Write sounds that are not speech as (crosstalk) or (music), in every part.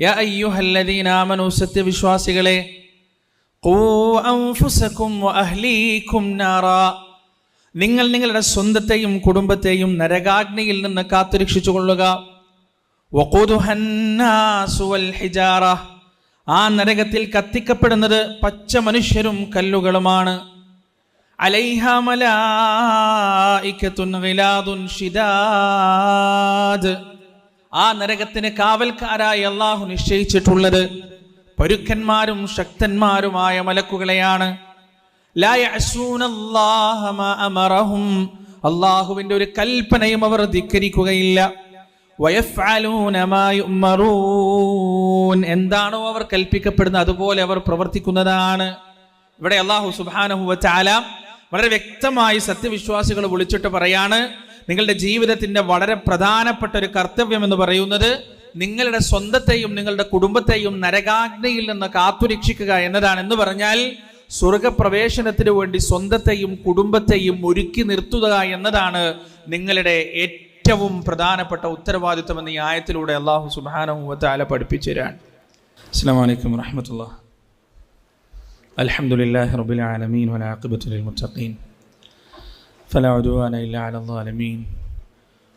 യാ അയ്യുഹല്ലദീന ആമനു സത്യവിശ്വാസികളെ നിങ്ങൾ നിങ്ങളുടെ സ്വന്തത്തെയും കുടുംബത്തെയും നരകാഗ്നിയിൽ നിന്ന് കാത്തുരക്ഷിച്ചു കൊള്ളുക ആ നരകത്തിൽ കത്തിക്കപ്പെടുന്നത് പച്ച മനുഷ്യരും കല്ലുകളുമാണ്. അലൈഹമലാ ആ നരകത്തിന് കാവൽക്കാരായി അള്ളാഹു നിശ്ചയിച്ചിട്ടുള്ളത് പരുക്കന്മാരും ശക്തന്മാരുമായ മലക്കുകളെയാണ്. അള്ളാഹുവിന്റെ ഒരു കൽപ്പനയും അവർ ധിക്കരിക്കുകയില്ല. എന്താണോ അവർ കൽപ്പിക്കപ്പെടുന്നത് അതുപോലെ അവർ പ്രവർത്തിക്കുന്നതാണ്. ഇവിടെ അള്ളാഹു സുബ്ഹാനഹു വതആല വളരെ വ്യക്തമായി സത്യവിശ്വാസികൾ വിളിച്ചിട്ട് പറയാണ് നിങ്ങളുടെ ജീവിതത്തിന്റെ വളരെ പ്രധാനപ്പെട്ട ഒരു കർത്തവ്യം എന്ന് പറയുന്നത് നിങ്ങളുടെ സ്വന്തത്തെയും നിങ്ങളുടെ കുടുംബത്തെയും നരകാഗ്നിയിൽ നിന്ന് കാത്തുരക്ഷിക്കുക എന്നതാണ്. എന്ന് പറഞ്ഞാൽ സ്വർഗപ്രവേശനത്തിന് വേണ്ടി സ്വന്തത്തെയും കുടുംബത്തെയും ഒരുക്കി നിർത്തുക എന്നതാണ് നിങ്ങളുടെ ഏറ്റവും പ്രധാനപ്പെട്ട ഉത്തരവാദിത്വം എന്ന ഈ ആയത്തിലൂടെ അള്ളാഹു സുബാനഹുവത്താല പഠിപ്പിച്ചു തരാൻ. അസ്സാം വലൈക്കും അലഹമുല്ലാ റബുലമീൻ فلا عدوان إلا على الظالمين.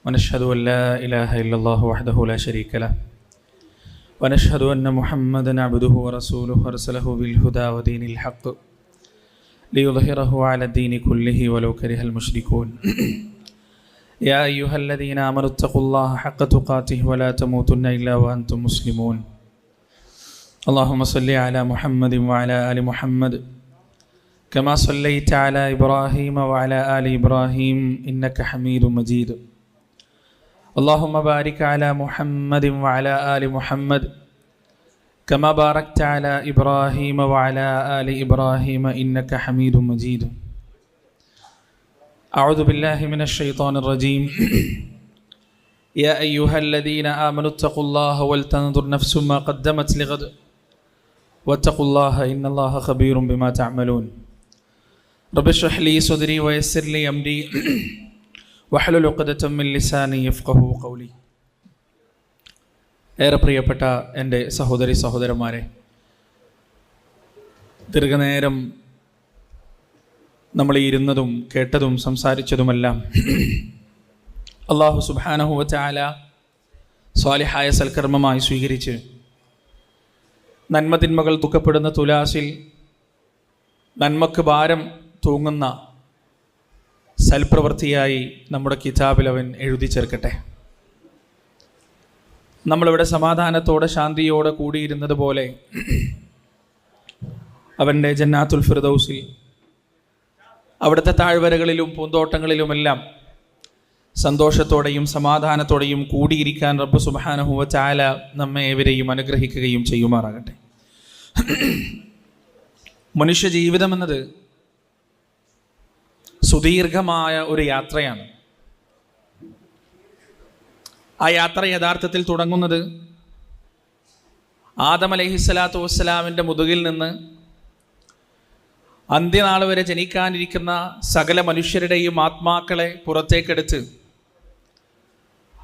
ونشهد أن لا إله إلا الله وحده لا شريك له. ونشهد أن محمدا عبده ورسوله أرسله بالهدى ودين الحق ليظهره على الدين كله ولو كره المشركون. (clears throat) يا أيها الذين آمنوا اتقوا الله حق تقاته ولا تموتن إلا وأنتم مسلمون. اللهم صل على محمد وعلى آل محمد. كما صليت على إبراهيم وعلى آل إبراهيم إنك حميد مجيد اللهم بارك على محمد وعلى آل محمد كما باركت على إبراهيم وعلى آل إبراهيم إنك حميد مجيد أعوذ بالله من الشيطان الرجيم يا أيها الذين آمنوا اتقوا الله ولتنظر نفس ما قدمت لغد واتقوا الله إن الله خبير بما تعملون رب اشرح لي صدري ويسر لي أمري വഹലുൽ ഉഖദത്തം മിൻ ലിസാനി യഫ്ഖഹു ഖൗലി ഏറെ പ്രിയപ്പെട്ട എൻ്റെ സഹോദരി സഹോദരന്മാരെ ദീർഘനേരം നമ്മൾ ഈ ഇരുന്നതും കേട്ടതും സംസാരിച്ചതുമെല്ലാം (clears throat) അള്ളാഹു സുബാനഹുവ ചാല സ്വാലിഹായ സൽക്കർമ്മമായി സ്വീകരിച്ച് നന്മതിന്മകൾ ദുഃഖപ്പെടുന്ന തുലാസിൽ നന്മക്ക് ഭാരം തൂങ്ങുന്ന സൽപ്രവൃത്തിയായി നമ്മുടെ കിതാബിൽ അവൻ എഴുതി ചേർക്കട്ടെ. നമ്മളിവിടെ സമാധാനത്തോടെ ശാന്തിയോടെ കൂടിയിരുന്നത് പോലെ അവന്റെ ജന്നാത്തുൽ ഫിർദൌസിൽ അവിടുത്തെ താഴ്വരകളിലും പൂന്തോട്ടങ്ങളിലുമെല്ലാം സന്തോഷത്തോടെയും സമാധാനത്തോടെയും കൂടിയിരിക്കാൻ റബ്ബ് സുബാനഹുവ ചാല നമ്മെ ഏവരെയും അനുഗ്രഹിക്കുകയും ചെയ്യുമാറാകട്ടെ. മനുഷ്യ ജീവിതം എന്നത് സുദീർഘമായ ഒരു യാത്രയാണ്. ആ യാത്ര യഥാർത്ഥത്തിൽ തുടങ്ങുന്നത് ആദം അലഹിസ്സലാത്തു വസ്സലാമിന്റെ മുതുകിൽ നിന്ന് അന്ത്യനാൾ വരെ ജനിക്കാനിരിക്കുന്ന സകല മനുഷ്യരുടെയും ആത്മാക്കളെ പുറത്തേക്കെടുത്ത്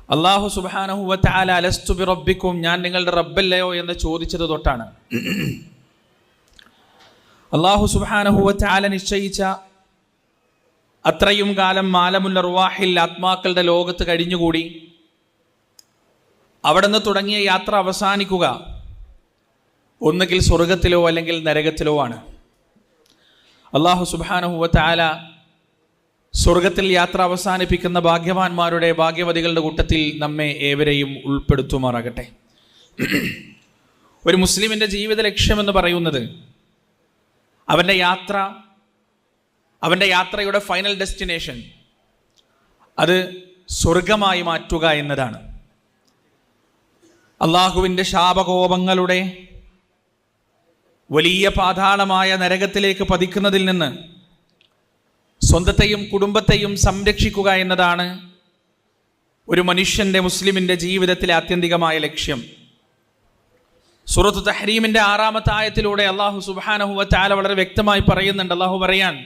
അള്ളാഹു സുബാനഹുവല അലസ്തുബി റബ്ബിക്കും ഞാൻ നിങ്ങളുടെ റബ്ബല്ലയോ എന്ന് ചോദിച്ചത് തൊട്ടാണ്. അള്ളാഹു സുബാനഹുവല നിശ്ചയിച്ച അത്രയും കാലം മാലമുല്ല റുവാഹിൽ ആത്മാക്കളുടെ ലോകത്ത് കഴിഞ്ഞുകൂടി. അവിടെ നിന്ന് തുടങ്ങിയ യാത്ര അവസാനിക്കുക ഒന്നുകിൽ സ്വർഗത്തിലോ അല്ലെങ്കിൽ നരകത്തിലോ ആണ്. അള്ളാഹു സുബാനഹുവത്ത ആല സ്വർഗത്തിൽ യാത്ര അവസാനിപ്പിക്കുന്ന ഭാഗ്യവാന്മാരുടെ ഭാഗ്യവതികളുടെ കൂട്ടത്തിൽ നമ്മെ ഏവരെയും ഉൾപ്പെടുത്തുമാറാകട്ടെ. ഒരു മുസ്ലിമിന്റെ ജീവിത ലക്ഷ്യമെന്ന് പറയുന്നത് അവന്റെ യാത്ര അവന്റെ യാത്രയുടെ ഫൈനൽ ഡെസ്റ്റിനേഷൻ അത് സ്വർഗമായി മാറ്റുക എന്നതാണ്. അള്ളാഹുവിന്റെ ശാപകോപങ്ങളുടെ വലിയ പാതാളമായ നരകത്തിലേക്ക് പതിക്കുന്നതിൽ നിന്ന് സ്വന്തത്തെയും കുടുംബത്തെയും സംരക്ഷിക്കുക എന്നതാണ് ഒരു മനുഷ്യന്റെ മുസ്ലിമിന്റെ ജീവിതത്തിലെ ആത്യന്തികമായ ലക്ഷ്യം. സുറത്ത് തഹരീമിന്റെ ആറാമത്തെ ആയത്തിലൂടെ അള്ളാഹു സുബാനഹുവ ചാല വളരെ വ്യക്തമായി പറയുന്നുണ്ട്. അള്ളാഹു പറയാൻ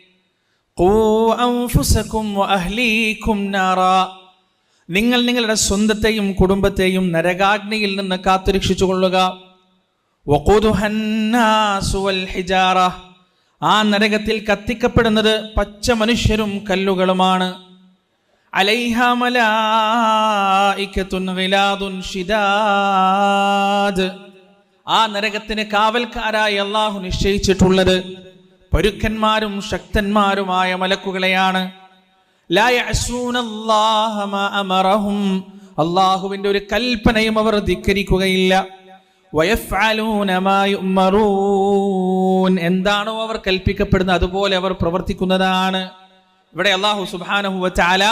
നിങ്ങൾ നിങ്ങളുടെ സ്വന്തത്തെയും കുടുംബത്തെയും നരകാഗ്നിയിൽ നിന്ന് കാത്തുരക്ഷിച്ചു കൊള്ളുക. ആ നരകത്തിൽ കത്തിക്കപ്പെടുന്നത് പച്ച മനുഷ്യരും കല്ലുകളുമാണ്. ആ നരകത്തിന് കാവൽക്കാരായി അള്ളാഹു നിശ്ചയിച്ചിട്ടുള്ളത് പരുക്കന്മാരും ശക്തന്മാരുമായ മലക്കുകളെയാണ്. അള്ളാഹുവിന്റെ ഒരു കൽപ്പനയും അവർ ധിക്കരിക്കുകയില്ല. എന്താണോ അവർ കൽപ്പിക്കപ്പെടുന്നത് അതുപോലെ അവർ പ്രവർത്തിക്കുന്നതാണ് ഇവിടെ അള്ളാഹു സുബ്ഹാനഹു വതആല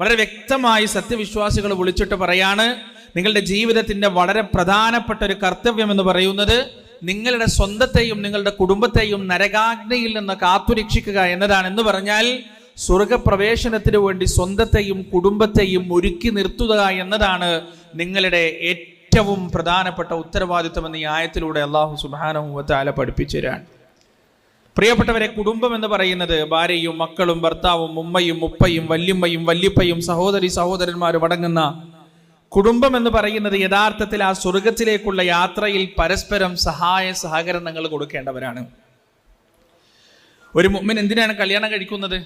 വളരെ വ്യക്തമായി സത്യവിശ്വാസികൾ വിളിച്ചിട്ട് പറയാണ് നിങ്ങളുടെ ജീവിതത്തിന്റെ വളരെ പ്രധാനപ്പെട്ട ഒരു കർത്തവ്യം എന്ന് പറയുന്നത് നിങ്ങളുടെ സ്വന്തത്തെയും നിങ്ങളുടെ കുടുംബത്തെയും നരകാഗ്നിയിൽ നിന്ന് കാത്തുരക്ഷിക്കുക എന്നതാണ്. എന്ന് പറഞ്ഞാൽ സ്വർഗപ്രവേശനത്തിന് വേണ്ടി സ്വന്തത്തെയും കുടുംബത്തെയും ഒരുക്കി നിർത്തുക എന്നതാണ് നിങ്ങളുടെ ഏറ്റവും പ്രധാനപ്പെട്ട ഉത്തരവാദിത്വം എന്ന ഈ ആയത്തിലൂടെ അള്ളാഹു സുബാനഹുവത്താല പഠിപ്പിച്ചു തരാൻ പ്രിയപ്പെട്ടവരെ കുടുംബം എന്ന് പറയുന്നത് ഭാര്യയും മക്കളും ഭർത്താവും ഉമ്മയും ഉപ്പയും വല്യമ്മയും വല്യപ്പയും സഹോദരി സഹോദരന്മാരും അടങ്ങുന്ന കുടുംബം എന്ന് പറയുന്നത് യഥാർത്ഥത്തിൽ ആ സ്വർഗത്തിലേക്കുള്ള യാത്രയിൽ പരസ്പരം സഹായ സഹകരണങ്ങൾ കൊടുക്കേണ്ടവരാണ്. ഒരു മുമ്മിൻ എന്തിനാണ് കല്യാണം കഴിക്കുന്നത്?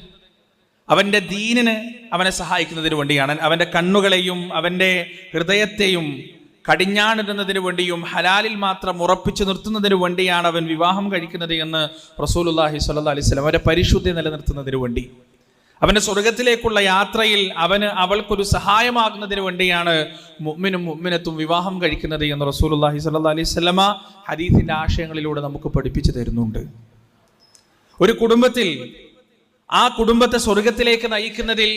അവന്റെ ദീനിന് അവനെ സഹായിക്കുന്നതിന് വേണ്ടിയാണ്. അവന്റെ കണ്ണുകളെയും അവന്റെ ഹൃദയത്തെയും കടിഞ്ഞാണിടുന്നതിന് വേണ്ടിയും ഹലാലിൽ മാത്രം ഉറപ്പിച്ചു നിർത്തുന്നതിന് വേണ്ടിയാണ് അവൻ വിവാഹം കഴിക്കുന്നത് എന്ന് റസൂലുല്ലാഹി സ്വല്ലല്ലാഹി അലൈഹി അവരെ പരിശുദ്ധി നിലനിർത്തുന്നതിന് വേണ്ടി. അവന്റെ സ്വർഗത്തിലേക്കുള്ള യാത്രയിൽ അവന് അവൾക്കൊരു സഹായമാകുന്നതിന് വേണ്ടിയാണ് മുമ്മിനും മുമ്മിനത്തും വിവാഹം കഴിക്കുന്നത് എന്ന് റസൂലുല്ലാഹി സ്വല്ലല്ലാഹി അലൈഹി സ്വലമ ഹദീസിന്റെ ആശയങ്ങളിലൂടെ നമുക്ക് പഠിപ്പിച്ചു തരുന്നുണ്ട്. ഒരു കുടുംബത്തിൽ ആ കുടുംബത്തെ സ്വർഗത്തിലേക്ക് നയിക്കുന്നതിൽ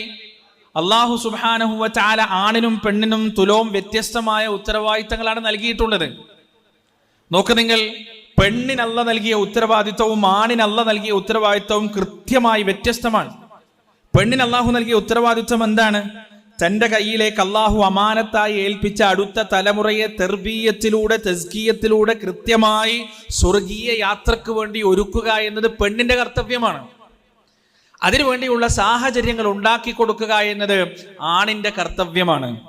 അള്ളാഹു സുബാനഹുവ ചാല ആണിനും പെണ്ണിനും തുലവും വ്യത്യസ്തമായ ഉത്തരവാദിത്തങ്ങളാണ് നൽകിയിട്ടുള്ളത്. നോക്ക് നിങ്ങൾ പെണ്ണിനല്ല നൽകിയ ഉത്തരവാദിത്വവും ആണിനല്ല നൽകിയ ഉത്തരവാദിത്വവും കൃത്യമായി വ്യത്യസ്തമാണ്. പെണ്ണിന് അള്ളാഹു നൽകിയ ഉത്തരവാദിത്വം എന്താണ്? തന്റെ കയ്യിലേക്ക് അള്ളാഹു അമാനത്തായി ഏൽപ്പിച്ച അടുത്ത തലമുറയെ തെർബീയത്തിലൂടെ തെസ്കീയത്തിലൂടെ കൃത്യമായി സ്വർഗീയ യാത്രയ്ക്ക് വേണ്ടി ഒരുക്കുക എന്നത് പെണ്ണിന്റെ കർത്തവ്യമാണ്. അതിനുവേണ്ടിയുള്ള സാഹചര്യങ്ങൾ ഉണ്ടാക്കി കൊടുക്കുക എന്നത് ആണിന്റെ കർത്തവ്യമാണ്.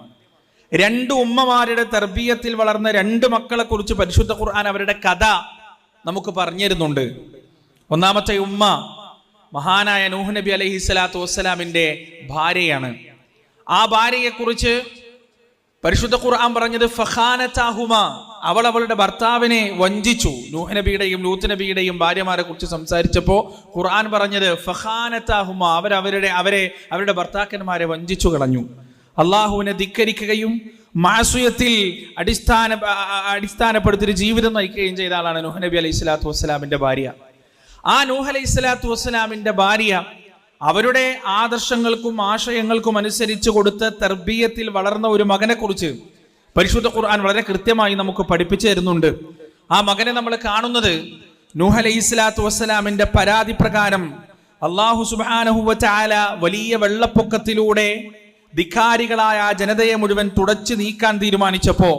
രണ്ട് ഉമ്മമാരുടെ തർബീയത്തിൽ വളർന്ന രണ്ട് മക്കളെ കുറിച്ച് പരിശുദ്ധ ഖുർആൻ അവരുടെ കഥ നമുക്ക് പറഞ്ഞിരുന്നുണ്ട് ഒന്നാമത്തെ ഉമ്മ മഹാനായ നൂഹ് നബി അലൈഹി സ്വലാത്തു വസ്സലാമിന്റെ ഭാര്യയാണ്. ആ ഭാര്യയെ കുറിച്ച് പരിശുദ്ധ ഖുർആൻ പറഞ്ഞത് ഫഹാനത്താഹുമ അവൾ അവളുടെ ഭർത്താവിനെ വഞ്ചിച്ചു. നൂഹ് നബിയുടെയും ലൂത്ത് നബിയുടെയും ഭാര്യമാരെ കുറിച്ച് സംസാരിച്ചപ്പോൾ ഖുർആൻ പറഞ്ഞത് ഫഹാനത്താഹുമ അവരവരുടെ അവരെ അവരുടെ ഭർത്താക്കന്മാരെ വഞ്ചിച്ചു കളഞ്ഞു. അള്ളാഹുവിനെ ധിക്കരിക്കുകയും മാസുയത്തിൽ അടിസ്ഥാന അ- അ- ജീവിതം നയിക്കുകയും ചെയ്ത ആളാണ് നൂഹ് നബി അലൈഹി സ്വലാത്തു വസ്സലാമിന്റെ ഭാര്യ. ആ നൂഹ് അലൈഹി സ്വലാത്തു വസ്സലാമിന്റെ ഭാര്യ അവരുടെ ആദർശങ്ങൾക്കും ആശയങ്ങൾക്കും അനുസരിച്ച് കൊടുത്ത തർബീയത്തിൽ വളർന്ന ഒരു മകനെ കുറിച്ച് പരിശുദ്ധ ഖുർആൻ വളരെ കൃത്യമായി നമുക്ക് പഠിപ്പിച്ചു തരുന്നുണ്ട്. ആ മകനെ നമ്മൾ കാണുന്നത് നൂഹ് അലൈഹി സ്വലാത്തു വസ്സലാമിന്റെ പരാതി പ്രകാരം അള്ളാഹു സുബാനഹുവ വലിയ വെള്ളപ്പൊക്കത്തിലൂടെ ധിക്കാരികളായ ആ ജനതയെ മുഴുവൻ തുടച്ചു നീക്കാൻ തീരുമാനിച്ചപ്പോ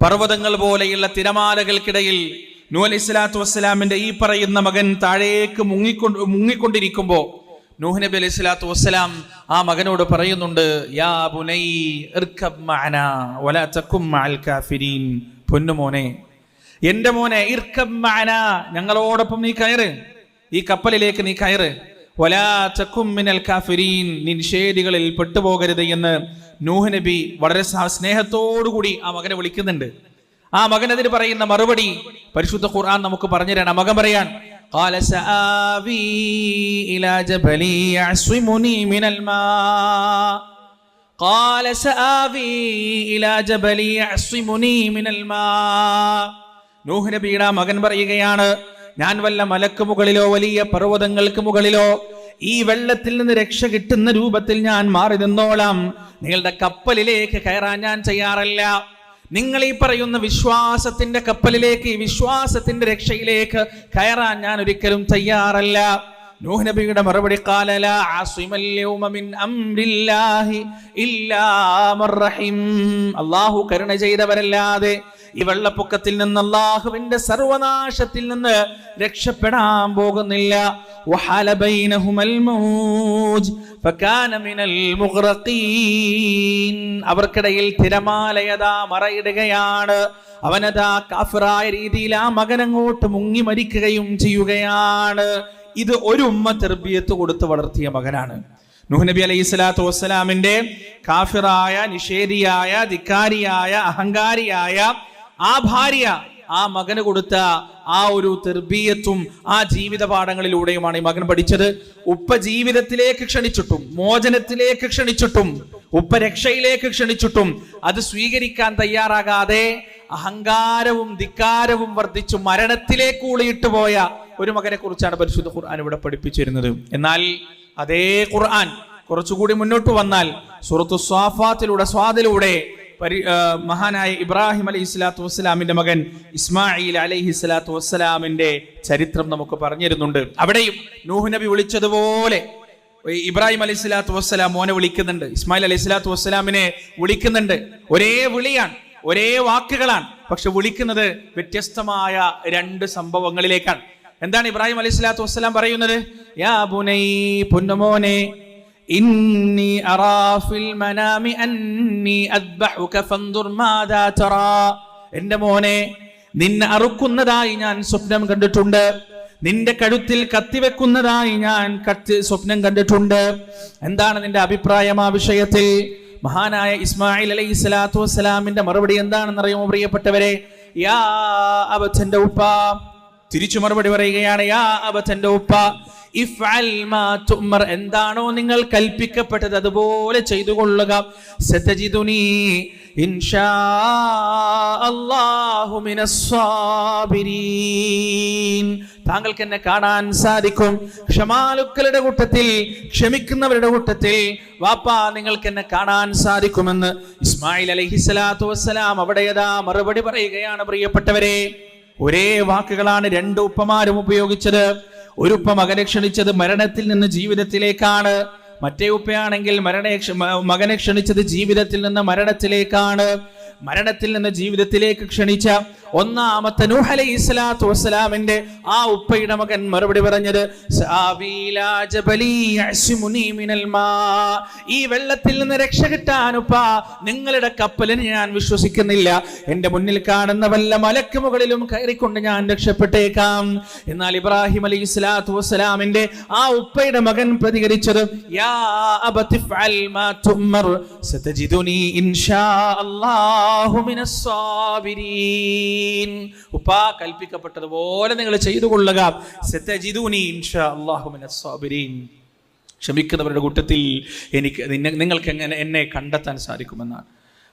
പർവതങ്ങൾ പോലെയുള്ള തിരമാലകൾക്കിടയിൽ നൂ അലൈഹി സ്വലാത്തു വസ്സലാമിന്റെ ഈ പറയുന്ന മകൻ താഴേക്ക് മുങ്ങിക്കൊണ്ട് മുങ്ങിക്കൊണ്ടിരിക്കുമ്പോ നൂഹ് നബി അലൈഹി സ്വലാത്തു വസ്സലാം ആ മകനോട് പറയുന്നുണ്ട് യാ ബുനൈ പൊന്നുമോനെ എന്റെ മോനെ ഇർകബ് മഅനാ ഞങ്ങളോടൊപ്പം നീ കയറ്. ഈ കപ്പലിലേക്ക് നീ കയറ്. മിനൽ കാഫിരീൻ പെട്ടുപോകരുത് എന്ന് നൂഹ് നബി വളരെ സ്നേഹത്തോടു കൂടി ആ മകനെ വിളിക്കുന്നുണ്ട്. ആ മകൻ അതിന് പറയുന്ന മറുപടി പരിശുദ്ധ ഖുർആൻ നമുക്ക് പറഞ്ഞു തരാം മകൻ പറയാൻ قال سآوي إلى جبل يعصمني من الماء قال سآوي إلى جبل يعصمني من الماء നൂഹ് നബിയുടെ ആ മകൻ പറയുകയാണ് ഞാൻ വല്ല മലക്ക് മുകളിലോ വലിയ പർവ്വതങ്ങൾക്ക് മുകളിലോ ഈ വെള്ളത്തിൽ നിന്ന് രക്ഷ കിട്ടുന്ന രൂപത്തിൽ ഞാൻ മാറി നിന്നോളാം നിങ്ങളുടെ കപ്പലിലേക്ക് കയറാൻ ഞാൻ ചെയ്യാറില്ല നിങ്ങൾ ഈ പറയുന്ന വിശ്വാസത്തിന്റെ കപ്പലിലേക്ക് ഈ വിശ്വാസത്തിന്റെ രക്ഷയിലേക്ക് കയറാൻ ഞാൻ ഒരിക്കലും തയ്യാറല്ല. നൂഹ് നബിയുടെ മറുപടി "ഖാല ലാ ആസിമൽ യൗമ മിൻ അംരില്ലാഹി ഇല്ലാ അല്ലാഹു കരുണ ചെയ്തവരല്ലാതെ ഈ വെള്ളപ്പൊക്കത്തിൽ നിന്ന് അള്ളാഹുവിന്റെ സർവനാശത്തിൽ നിന്ന് രക്ഷപ്പെടാൻ പോകുന്നില്ല. അവർക്കിടയിൽ തിരമാലയതാ മറയിടുകയാണ്. അവനതാ കാഫിറായ രീതിയിൽ ആ മകനങ്ങോട്ട് മുങ്ങി മരിക്കുകയും ചെയ്യുകയാണ്. ഇത് ഒരു ഉമ്മ തെർബിയത്ത് കൊടുത്ത് വളർത്തിയ മകനാണ്. നബി അലൈഹി സ്വലാത്തു വസ്സലാമിന്റെ കാഫിറായ നിഷേധിയായ ധിക്കാരിയായ അഹങ്കാരിയായ ആ ഭാര്യ ആ മകന് കൊടുത്ത ആ ഒരു തെർബീയത്തും ആ ജീവിത പാഠങ്ങളിലൂടെയുമാണ് ഈ മകൻ പഠിച്ചത്. ഉപ്പ ജീവിതത്തിലേക്ക് ക്ഷണിച്ചിട്ടും മോചനത്തിലേക്ക് ക്ഷണിച്ചിട്ടും ഉപ്പ രക്ഷയിലേക്ക് ക്ഷണിച്ചിട്ടും അത് സ്വീകരിക്കാൻ തയ്യാറാകാതെ അഹങ്കാരവും ധിക്കാരവും വർദ്ധിച്ചു മരണത്തിലേക്ക് ഊളിയിട്ട് പോയ ഒരു മകനെ കുറിച്ചാണ് പരിശുദ്ധ ഖുർആൻ ഇവിടെ പഠിപ്പിച്ചിരുന്നത്. എന്നാൽ അതേ ഖുർആൻ കുറച്ചുകൂടി മുന്നോട്ട് വന്നാൽ സുഹൃത്തു സ്വാഫാത്തിലൂടെ സ്വാദിലൂടെ പരി മഹാനായ ഇബ്രാഹിം അലൈഹി സ്വലാത്തു വസ്സലാമിന്റെ മകൻ ഇസ്മായിൽ അലൈഹി സ്വലാത്തു വസ്സലാമിന്റെ ചരിത്രം നമുക്ക് പറഞ്ഞിരുന്നുണ്ട്. അവിടെയും നൂഹ് നബി വിളിച്ചതുപോലെ ഇബ്രാഹിം അലൈഹി സ്വലാത്തു വസ്സലാം മോനെ വിളിക്കുന്നുണ്ട്. ഇസ്മായിൽ അലൈഹി സ്വലാത്തു വസ്സലാമിനെ വിളിക്കുന്നുണ്ട്. ഒരേ വിളിയാണ് ഒരേ വാക്കുകളാണ് പക്ഷെ വിളിക്കുന്നത് വ്യത്യസ്തമായ രണ്ട് സംഭവങ്ങളിലേക്കാണ്. എന്താണ് ഇബ്രാഹിം അലൈഹി സ്വലാത്തു വസ്സലാം പറയുന്നത്? യാ ബുനൈ പൊന്നുമോനെ إني أرى في المنام أني أذبحك فانظر ماذا ترى എന്റെ മോനെ നിന്നെ അറുക്കുന്നതായി ഞാൻ സ്വപ്നം കണ്ടിട്ടുണ്ട് നിന്റെ കഴുത്തിൽ കത്തിവെക്കുന്നതായി ഞാൻ കത്തി സ്വപ്നം കണ്ടിട്ടുണ്ട് എന്താണ് നിന്റെ അഭിപ്രായം ആ വിഷയത്തിൽ മഹാനായ ഇസ്മായിൽ അലൈഹി സ്വലാത്തു വസ്സലാമിന്റെ മറുപടി എന്താണെന്ന് അറിയുമോ പ്രിയപ്പെട്ടവരെ യാ അബച്ചന്റെ ഉപ്പ തിരിച്ചു മറുപടി പറയുകയാണ് യാ അബദ്ധന്റെ ഉപ്പ എന്താണോ നിങ്ങൾ കൽപ്പിക്കപ്പെട്ടത് അതുപോലെ ചെയ്തു കൊള്ളുക താങ്കൾക്ക് എന്നെ കാണാൻ സാധിക്കും. ക്ഷമാലുക്കളുടെ കൂട്ടത്തിൽ ക്ഷമിക്കുന്നവരുടെ കൂട്ടത്തിൽ വാപ്പാ നിങ്ങൾക്ക് എന്നെ കാണാൻ സാധിക്കുമെന്ന് ഇസ്മായിൽ അലൈഹിസ്സലാത്തു വസ്സലാം അവിടെയതാ മറുപടി പറയുകയാണ് പ്രിയപ്പെട്ടവരെ. ഒരേ വാക്കുകളാണ് രണ്ട് ഉപ്പമാരും ഉപയോഗിച്ചത്. ഒരു ഉപ്പ മകനെ ക്ഷണിച്ചത് മരണത്തിൽ നിന്ന് ജീവിതത്തിലേക്കാണ്. മറ്റേ ഉപ്പയാണെങ്കിൽ മരണ മകനെ ക്ഷണിച്ചത് ജീവിതത്തിൽ നിന്ന് മരണത്തിലേക്കാണ്. മരണത്തിൽ നിന്ന് ജീവിതത്തിലേക്ക് ക്ഷണിച്ച ഒന്നാമത്തെ നൂഹ് അലൈഹി സ്വലാത്തു വസ്സലാമിന്റെ ആ ഉപ്പയുടെ മകൻ മറുപടി പറഞ്ഞത്. ഈ വെള്ളത്തിൽ നിന്ന് രക്ഷ കിട്ടാനുപ്പ നിങ്ങളുടെ കപ്പലിന് ഞാൻ വിശ്വസിക്കുന്നില്ല. എന്റെ മുന്നിൽ കാണുന്ന വല്ല മലക്ക് മുകളിലും കയറിക്കൊണ്ട് ഞാൻ രക്ഷപ്പെട്ടേക്കാം. എന്നാൽ ഇബ്രാഹിം അലൈഹി സ്വലാത്തു വസ്സലാമിന്റെ ആ ഉപ്പയുടെ മകൻ പ്രതികരിച്ചത് യാ അബതി ഫഅൽ മാ തുമർ സതജിദുനി ഇൻഷാ അല്ലാഹു ഉപ്പ കൽപ്പിക്കപ്പെട്ടതുപോലെ നിങ്ങൾ ചെയ്തു കൊള്ളുക. ക്ഷമിക്കുന്നവരുടെ കൂട്ടത്തിൽ എനിക്ക് നിങ്ങൾക്ക് എങ്ങനെ എന്നെ കണ്ടെത്താൻ സാധിക്കുമെന്നാണ്.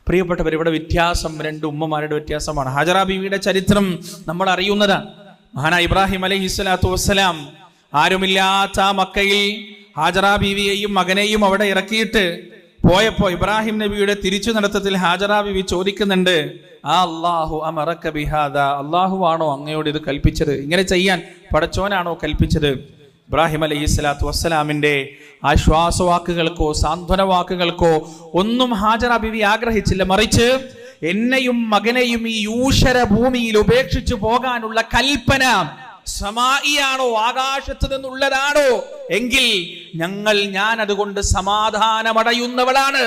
പ്രിയപ്പെട്ടവർ ഇവിടെ വ്യത്യാസം രണ്ട് ഉമ്മമാരുടെ വ്യത്യാസമാണ്. ഹാജറ ബീവിയുടെ ചരിത്രം നമ്മൾ അറിയുന്നതാണ്. മഹാന ഇബ്രാഹിം അലൈഹി സ്വലാത്തു വസ്സലാം ആരുമില്ലാത്ത മക്കയിൽ ഹാജറ ബീവിയെയും മകനെയും അവിടെ ഇറക്കിയിട്ട് പോയപ്പോ ഇബ്രാഹിം നബിയുടെ തിരിച്ചു നടത്തത്തിൽ ഹാജറ ചോദിക്കുന്നുണ്ട് ആ അള്ളാഹു അമറക്ക ബിഹാദ അള്ളാഹു ആണോ അങ്ങയോട് ഇത് കൽപ്പിച്ചത്? ഇങ്ങനെ ചെയ്യാൻ പടച്ചോനാണോ കൽപ്പിച്ചത്? ഇബ്രാഹിം അലൈഹി സ്വലാത്തു വസ്സലാമിന്റെ ആശ്വാസവാക്കുകൾക്കോ സാന്ത്വന വാക്കുകൾക്കോ ഒന്നും ഹാജറ ബിവി ആഗ്രഹിച്ചില്ല. മറിച്ച് എന്നെയും മകനെയും ഈ യൂഷര ഭൂമിയിൽ ഉപേക്ഷിച്ചു പോകാനുള്ള കൽപ്പന സമായിയാണോ ആകാശത്ത് നിന്നുള്ളതാണോ? എങ്കിൽ ഞങ്ങൾ ഞാൻ അതുകൊണ്ട് സമാധാനമടയുന്നവളാണ്.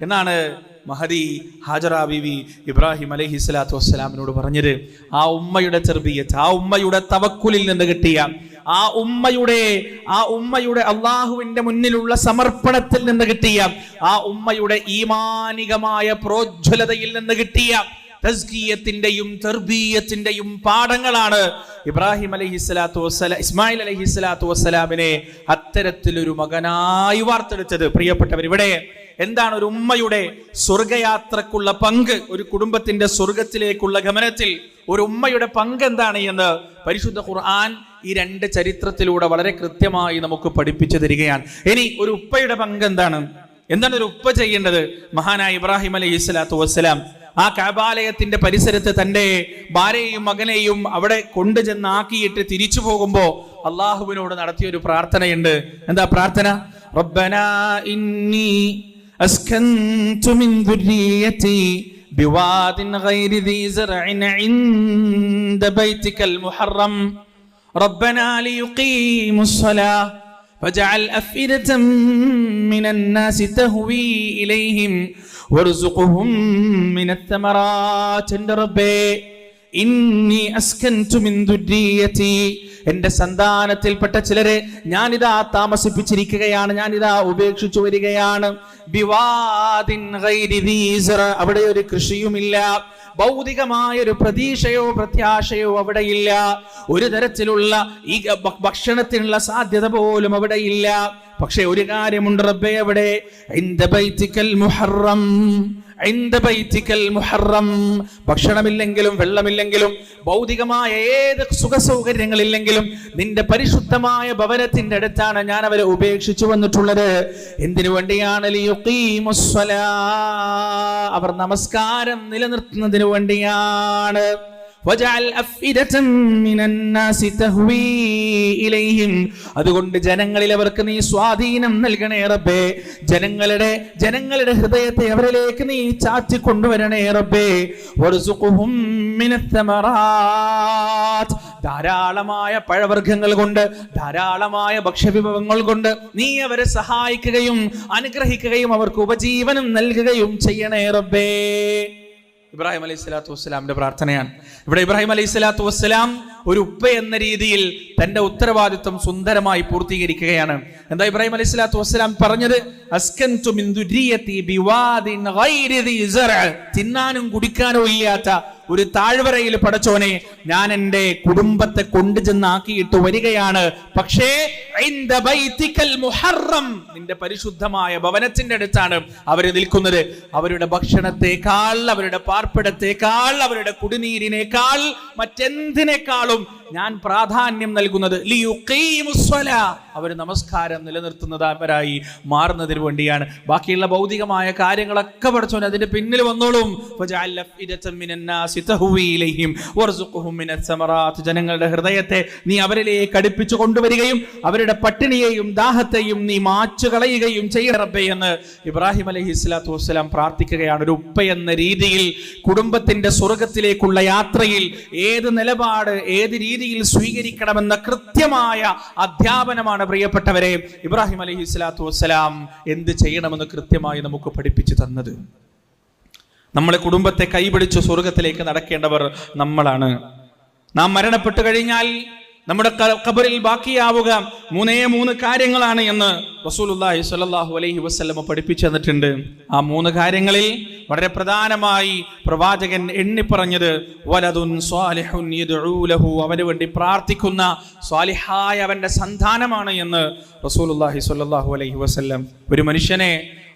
എന്നാണ് മഹദി ഹാജറ ബിവി ഇബ്രാഹിം അലഹി സ്വലാത്തു വസ്സലാമിനോട് പറഞ്ഞത്. ആ ഉമ്മയുടെ ചെറുബിയത്ത് ആ ഉമ്മയുടെ തവക്കുലിൽ നിന്ന് കിട്ടിയ ആ ഉമ്മയുടെ ആ ഉമ്മയുടെ അള്ളാഹുവിന്റെ മുന്നിലുള്ള സമർപ്പണത്തിൽ നിന്ന് കിട്ടിയ ആ ഉമ്മയുടെ ഈമാനികമായ പ്രോജ്വലതയിൽ നിന്ന് കിട്ടിയ തസ്കീയത്തിന്റെയും തെർബീയത്തിന്റെയും പാഠങ്ങളാണ് ഇബ്രാഹിം അലഹി സ്വലാത്തു വസ്സലാം ഇസ്മായിൽ അലഹി സ്വലാത്തു വസ്സലാമിനെ അത്തരത്തിലൊരു മകനായി വാർത്തെടുത്തത്. പ്രിയപ്പെട്ടവർ ഇവിടെ എന്താണ് ഒരു ഉമ്മയുടെ സ്വർഗയാത്രക്കുള്ള പങ്ക്? ഒരു കുടുംബത്തിന്റെ സ്വർഗത്തിലേക്കുള്ള ഗമനത്തിൽ ഒരു ഉമ്മയുടെ പങ്ക് എന്താണ് എന്ന് പരിശുദ്ധ ഖുർആൻ ഈ രണ്ട് ചരിത്രത്തിലൂടെ വളരെ കൃത്യമായി നമുക്ക് പഠിപ്പിച്ചു തരികയാണ്. ഇനി ഒരു ഉപ്പയുടെ പങ്ക് എന്താണ്? എന്താണ് ഒരു ഉപ്പ ചെയ്യേണ്ടത്? മഹാനായ ഇബ്രാഹിം അലൈഹി സ്വലാത്തു വസ്സലാം ആ കബാലയത്തിന്റെ പരിസരത്ത് തന്റെ ഭാര്യയെയും മകനെയും അവിടെ കൊണ്ടുചെന്ന് ആക്കിയിട്ട് തിരിച്ചു പോകുമ്പോ അള്ളാഹുവിനോട് നടത്തിയ ഒരു പ്രാർത്ഥനയുണ്ട് എന്താ പ്രാർത്ഥന റബ്ബന ഇന്നി അസ്കന്തു മിൻ ദുർരിയതി بواد غير ذي زرع عند بيتك المحرم ربنا ليقيموا الصلاة فاجعل أفئدة من الناس تهوي إليهم وارزقهم من الثمرات ربي എന്റെ സന്താനത്തിൽപ്പെട്ട ചിലരെ ഞാനിതാ താമസിപ്പിച്ചിരിക്കുകയാണ് ഞാനിതാ ഉപേക്ഷിച്ചു വരികയാണ്. അവിടെ ഒരു കൃഷിയുമില്ല. ഭൗതികമായ ഒരു പ്രതീക്ഷയോ പ്രത്യാശയോ അവിടെയില്ല ഒരു തരത്തിലുള്ള ഈ ഭക്ഷണത്തിനുള്ള സാധ്യത പോലും അവിടെയില്ല പക്ഷെ ഒരു കാര്യമുണ്ട് റബ്ബേ അവിടെ. മുഹറം. ഭക്ഷണമില്ലെങ്കിലും വെള്ളമില്ലെങ്കിലും ഭൗതികമായ ഏത് സുഖ സൗകര്യങ്ങളില്ലെങ്കിലും നിന്റെ പരിശുദ്ധമായ ഭവനത്തിന്റെ അടുത്താണ് ഞാൻ അവരെ ഉപേക്ഷിച്ചു വന്നിട്ടുള്ളത്. എന്തിനു വേണ്ടിയാണ്. അവർ നമസ്കാരം നിലനിർത്തുന്നതിന് വേണ്ടിയാണ്. അതുകൊണ്ട് ജനങ്ങളിൽ അവർക്ക് നീ സ്വാധീനം നൽകണേ റബ്ബേ. ജനങ്ങളുടെ ജനങ്ങളുടെ ഹൃദയത്തെ അവരിലേക്ക് നീ ചാറ്റി കൊണ്ടുവരണേ റബ്ബേ. ധാരാളമായ പഴവർഗങ്ങൾ കൊണ്ട് ധാരാളമായ ഭക്ഷ്യവിഭവങ്ങൾ കൊണ്ട് നീ അവരെ സഹായിക്കുകയും അനുഗ്രഹിക്കുകയും അവർക്ക് ഉപജീവനം നൽകുകയും ചെയ്യണേ റബ്ബേ. ഇബ്രാഹിം അലൈഹി സ്വലാത്തു വസ്സലാമിന്റെ പ്രാർത്ഥനയാണ്. ഇവിടെ ഇബ്രാഹിം അലൈഹി സ്വലാത്തു വസ്സലാം ഒരു ഉപ്പ എന്ന രീതിയിൽ തന്റെ ഉത്തരവാദിത്വം സുന്ദരമായി പൂർത്തീകരിക്കുകയാണ്. എന്താ ഇബ്രാഹിം അലൈഹി സ്വലാത്തു വസ്സലാം പറഞ്ഞത്. തിന്നാനും കുടിക്കാനോ ഇല്ലാത്ത ഒരു താഴ്വരയിൽ പടച്ചോനെ ഞാൻ എന്റെ കുടുംബത്തെ കൊണ്ടുചെന്നാക്കിയിട്ട് വരികയാണ്. പക്ഷേ നിന്റെ പരിശുദ്ധമായ ഭവനത്തിന്റെ അടുത്താണ് അവർ നിൽക്കുന്നത്. അവരുടെ ഭക്ഷണത്തെക്കാൾ അവരുടെ പാർപ്പിടത്തെക്കാൾ അവരുടെ കുടിനീരിനേക്കാൾ മറ്റെന്തിനേക്കാളും ഞാൻ പ്രാധാന്യം നൽകുന്നത് അവർ നമസ്കാരം നിലനിർത്തുന്നതായി മാറുന്നതിന് വേണ്ടിയാണ്. ബാക്കിയുള്ള ഭൗതികമായ കാര്യങ്ങളൊക്കെ പഠിച്ചോൻ അതിന്റെ പിന്നിൽ വന്നോളും. ജനങ്ങളുടെ ഹൃദയത്തെ നീ അവരിലേക്ക് അടുപ്പിച്ചു കൊണ്ടുവരികയും അവരുടെ പട്ടിണിയെയും ദാഹത്തെയും നീ മാച്ചു കളയുകയും ചെയ്യറപ്പേ എന്ന് ഇബ്രാഹിം അലഹി സ്വലാത്തു വസ്സലാം പ്രാർത്ഥിക്കുകയാണ്. ഒരു ഉപ്പ എന്ന രീതിയിൽ കുടുംബത്തിന്റെ സ്വർഗത്തിലേക്കുള്ള യാത്രയിൽ ഏത് നിലപാട് ഏത് രീതിയിൽ സ്വീകരിക്കണമെന്ന കൃത്യമായ അധ്യാപനമാണ് പ്രിയപ്പെട്ടവരെ ഇബ്രാഹിം അലഹി സ്വലാത്തു വസ്സലാം എന്ത് ചെയ്യണമെന്ന് കൃത്യമായി നമുക്ക് പഠിപ്പിച്ചു തന്നത്. നമ്മളെ കുടുംബത്തെ കൈപിടിച്ച് സ്വർഗത്തിലേക്ക് നടക്കേണ്ടവർ നമ്മളാണ്. നാം മരണപ്പെട്ടു കഴിഞ്ഞാൽ നമ്മുടെ ഖബറിൽ ബാക്കിയാവുക മൂന്നേ മൂന്ന് കാര്യങ്ങളാണ് എന്ന് റസൂലുള്ളാഹി സ്വല്ലല്ലാഹു അലൈഹി വസല്ലമ പഠിപ്പിച്ചു തന്നിട്ടുണ്ട്. ആ മൂന്ന് കാര്യങ്ങളിൽ വളരെ പ്രധാനമായി പ്രവാചകൻ എണ്ണിപ്പറഞ്ഞത് വലതുൻ സ്വാലിഹുൻ അവന് വേണ്ടി പ്രാർത്ഥിക്കുന്ന സ്വാലിഹായ അവന്റെ സന്താനമാണ് എന്ന് റസൂലുള്ളാഹി സ്വല്ലല്ലാഹു അലൈഹി വസല്ലം. ഒരു മനുഷ്യനെ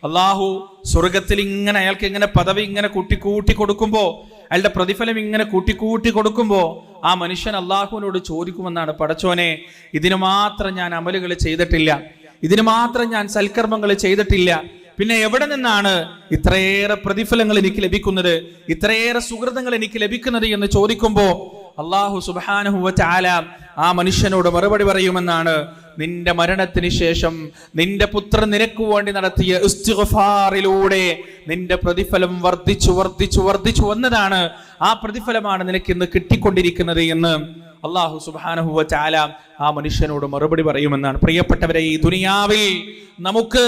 അള്ളാഹു സ്വർഗത്തിൽ ഇങ്ങനെ അയാൾക്ക് ഇങ്ങനെ പദവി ഇങ്ങനെ കൂട്ടിക്കൂട്ടി കൊടുക്കുമ്പോൾ അയാളുടെ പ്രതിഫലം ഇങ്ങനെ കൂട്ടിക്കൂട്ടി കൊടുക്കുമ്പോ ആ മനുഷ്യൻ അള്ളാഹുവിനോട് ചോദിക്കുമെന്നാണ്. പടച്ചോനെ ഇതിനു മാത്രം ഞാൻ അമലുകൾ ചെയ്തിട്ടില്ല. ഇതിനു മാത്രം ഞാൻ സൽക്കർമ്മങ്ങൾ ചെയ്തിട്ടില്ല. പിന്നെ എവിടെ നിന്നാണ് ഇത്രയേറെ പ്രതിഫലങ്ങൾ എനിക്ക് ലഭിക്കുന്നത്? ഇത്രയേറെ സുഹൃതങ്ങൾ എനിക്ക് ലഭിക്കുന്നത് എന്ന് ചോദിക്കുമ്പോ അള്ളാഹു സുബാനുഹുവ ചാല ആ മനുഷ്യനോട് മറുപടി പറയുമെന്നാണ് നിന്റെ മരണത്തിന് ശേഷം നിന്റെ പുത്രൻ നിനക്ക് വേണ്ടി നടത്തിയ ഇസ്തിഗ്ഫാറിലൂടെ നിന്റെ പ്രതിഫലം വർദ്ധിച്ചു വർദ്ധിച്ചു വർദ്ധിച്ചു വന്നതാണ് ആ പ്രതിഫലമാണ് നിനക്ക് ഇന്ന് കിട്ടിക്കൊണ്ടിരിക്കുന്നത് എന്ന് അള്ളാഹു സുബാനഹുവ ചാല ആ മനുഷ്യനോട് മറുപടി പറയുമെന്നാണ്. പ്രിയപ്പെട്ടവരെ ഈ ദുനിയാവിൽ നമുക്ക്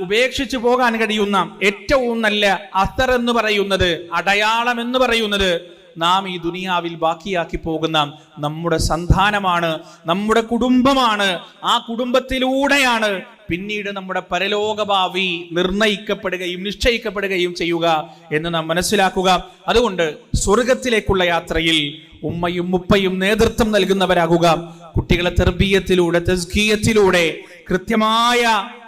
ഉപേക്ഷിച്ചു പോകാൻ കഴിയുന്ന ഏറ്റവും നല്ല അത്തർ എന്ന് പറയുന്നത് അടയാളം എന്ന് പറയുന്നത് നാം ഈ ദുനിയാവിൽ ബാക്കിയാക്കി പോകുന്ന നമ്മുടെ സന്താനമാണ് നമ്മുടെ കുടുംബമാണ്. ആ കുടുംബത്തിലൂടെയാണ് പിന്നീട് നമ്മുടെ പരലോകഭാവി നിർണയിക്കപ്പെടുകയും നിശ്ചയിക്കപ്പെടുകയും ചെയ്യുക എന്ന് നാം മനസ്സിലാക്കുക. അതുകൊണ്ട് സ്വർഗത്തിലേക്കുള്ള യാത്രയിൽ ഉമ്മയും ഉപ്പയും നേതൃത്വം നൽകുന്നവരാകുക. കുട്ടികളെ തെർബീയത്തിലൂടെ തസ്കീയത്തിലൂടെ കൃത്യമായ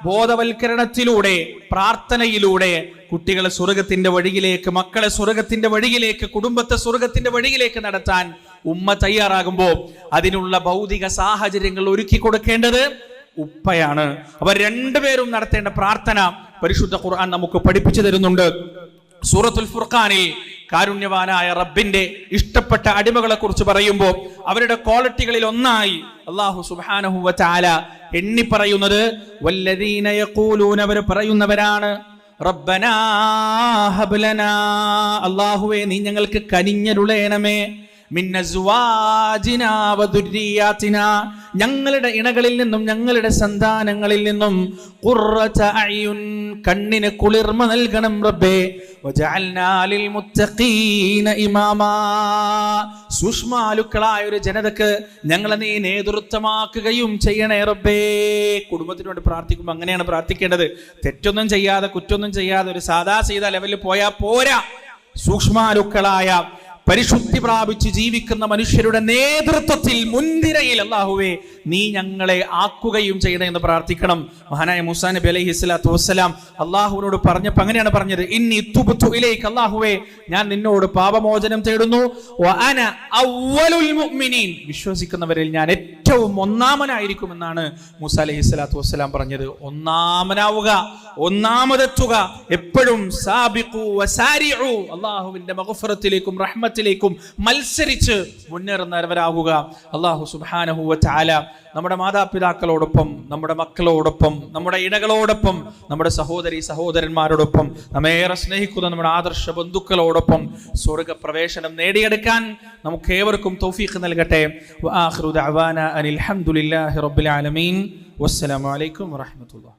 ബോധവൽക്കരണത്തിലൂടെ പ്രാർത്ഥനയിലൂടെ കുട്ടികളെ സ്വർഗത്തിന്റെ വഴിയിലേക്ക് മക്കളെ സ്വർഗത്തിന്റെ വഴിയിലേക്ക് കുടുംബത്തെ സ്വർഗത്തിന്റെ വഴിയിലേക്ക് നടത്താൻ ഉമ്മ തയ്യാറാകുമ്പോൾ അതിനുള്ള ഭൗതിക സാഹചര്യങ്ങൾ ഒരുക്കി കൊടുക്കേണ്ടത് ഉപ്പയാണ്. അവർ രണ്ടുപേരും നടത്തേണ്ട പ്രാർത്ഥന പരിശുദ്ധ ഖുർആൻ നമുക്ക് പഠിപ്പിച്ചു തരുന്നുണ്ട്. സൂറത്തുൽ ഫുർഖാനിൽ കാരുണ്യവാനായ റബ്ബിന്റെ ഇഷ്ടപ്പെട്ട അടിമകളെ കുറിച്ച് പറയുമ്പോൾ അവരുടെ ക്വാളിറ്റികളിൽ ഒന്നായി അള്ളാഹു സുബ്ഹാനഹു വ തആല എണ്ണി പറയുന്നത് അവർ പറയുന്നവരാണ്. റബ്ബനാ ഹബ്ലനാ അള്ളാഹുവേ നീ ഞങ്ങൾക്ക് കനിഞ്ഞരുളേണമേ. ഞങ്ങളുടെ ഇണകളിൽ നിന്നും ഞങ്ങളുടെ സന്താനങ്ങളിൽ നിന്നും കണ്ണിന് കുളിർമ നൽകണം റബ്ബേ. സൂക്ഷ്മാലുക്കളായ ഒരു ജനതക്ക് ഞങ്ങളെ നീ നേതൃത്വമാക്കുകയും ചെയ്യണേ റബ്ബേ. കുടുംബത്തിന് വേണ്ടി പ്രാർത്ഥിക്കുമ്പോൾ അങ്ങനെയാണ് പ്രാർത്ഥിക്കേണ്ടത്. തെറ്റൊന്നും ചെയ്യാതെ കുറ്റൊന്നും ചെയ്യാതെ ഒരു സാധാ ചെയ്ത ലെവലിൽ പോയാൽ പോരാ. സൂക്ഷ്മാലുക്കളായ പരിശുദ്ധി പ്രാപിച്ച് ജീവിക്കുന്ന മനുഷ്യരുടെ നേതൃത്വത്തിൽ മുൻനിരയിൽ അള്ളാഹുവേ നീ ഞങ്ങളെ ആക്കുകയും ചെയ്യണേ എന്ന് പ്രാർത്ഥിക്കണം. മഹാനായ മുസാ നബി അലൈഹി സ്വലാത്തു വസ്സലാം അള്ളാഹുവിനോട് പറഞ്ഞപ്പോൾ അങ്ങനെയാണ് പറഞ്ഞത്. ഇന്നി തുബുത്തു ഇലൈക്ക് അള്ളാഹുവേ ഞാൻ നിന്നോട് പാപമോചനം തേടുന്നു. വിശ്വസിക്കുന്നവരിൽ ഞാൻ ഏറ്റവും ഒന്നാമനായിരിക്കുമെന്നാണ് മൂസ അലൈഹി സ്വലാത്തു വസ്സലാം പറഞ്ഞത്. ഒന്നാമനാവുക ഒന്നാമതെത്തുക. എപ്പോഴും അള്ളാഹുവിന്റെ മഗ്ഫിറത്തിലേക്കും റഹ്മത്തിലേക്കും മത്സരിച്ച് മുന്നേറുന്നവരാകുക അള്ളാഹു സുബ്ഹാനഹു വ തആല നമ്മുടെ മാതാപിതാക്കളോടൊപ്പം നമ്മുടെ മക്കളോടൊപ്പം നമ്മുടെ ഇണകളോടൊപ്പം നമ്മുടെ സഹോദരി സഹോദരന്മാരോടൊപ്പം നമ്മേറെ സ്നേഹിക്കുന്ന നമ്മുടെ ആദർശ ബന്ധുക്കളോടൊപ്പം സ്വർഗ പ്രവേശനം നേടിയെടുക്കാൻ നമുക്ക് ഏവർക്കും തൗഫീഖ് നൽകട്ടെ. അനിൽ ഹംദുലില്ലാഹി റബ്ബിൽ ആലമീൻ. വസ്സലാമു അലൈക്കും വറഹ്മത്തുള്ളാഹി.